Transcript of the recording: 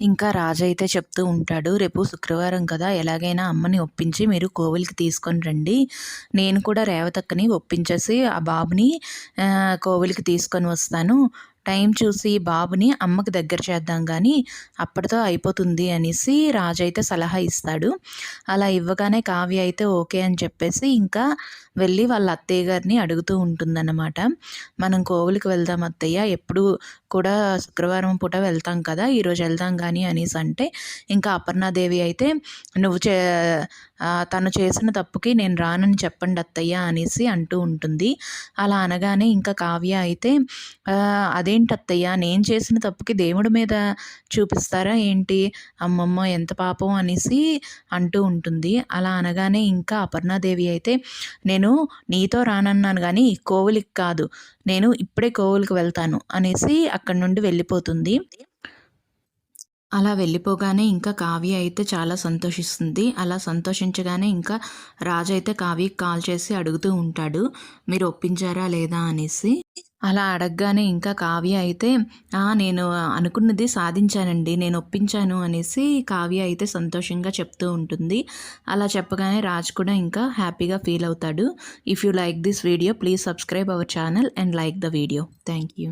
ఇంకా రాజు అయితే చెప్తూ ఉంటాడు రేపు శుక్రవారం కదా ఎలాగైనా అమ్మని ఒప్పించి మీరు కోవిల్కి తీసుకొని రండి. నేను కూడా రేవతక్కని ఒప్పించేసి ఆ బాబుని కోవిల్కి తీసుకొని వస్తాను. టైం చూసి బాబుని అమ్మకి దగ్గర చేద్దాం కానీ అప్పటితో అయిపోతుంది అనేసి రాజు అయితే సలహా ఇస్తాడు. అలా ఇవ్వగానే కావ్య అయితే ఓకే అని చెప్పేసి ఇంకా వెళ్ళి వాళ్ళ అత్తయ్య గారిని అడుగుతూ ఉంటుందన్నమాట. మనం కోవిలికి వెళ్దాం అత్తయ్య ఎప్పుడు కూడా శుక్రవారం పూట వెళ్తాం కదా ఈరోజు వెళ్దాం కానీ అనేసి అంటే ఇంకా అపర్ణాదేవి అయితే నువ్వు చే తను చేసిన తప్పుకి నేను రానని చెప్పండి అత్తయ్య అనేసి అంటూ ఉంటుంది. అలా అనగానే ఇంకా కావ్య అయితే అదే అత్తయ్య? నేను చేసిన తప్పుకి దేవుడి మీద చూపిస్తారా ఏంటి? అమ్మమ్మ ఎంత పాపం అనేసి అంటూ ఉంటుంది. అలా అనగానే ఇంకా అపర్ణాదేవి అయితే నేను నీతో రానన్నాను కానీ కోవులికి కాదు. నేను ఇప్పుడే కోవులకు వెళ్తాను అనేసి అక్కడి నుండి వెళ్ళిపోతుంది. అలా వెళ్ళిపోగానే ఇంకా కావ్య అయితే చాలా సంతోషిస్తుంది. అలా సంతోషించగానే ఇంకా రాజు అయితే కావ్యకి కాల్ చేసి అడుగుతూ ఉంటాడు. మీరు ఒప్పించారా లేదా? అనేసి. అలా అడగగానే ఇంకా కావ్య అయితే నేను అనుకున్నది సాధించానండి నేను ఒప్పించాను అనేసి కావ్య అయితే సంతోషంగా చెప్తూ ఉంటుంది. అలా చెప్పగానే రాజ్ కూడా ఇంకా హ్యాపీగా ఫీల్ అవుతాడు. If you like this video please subscribe our channel and like the video. Thank you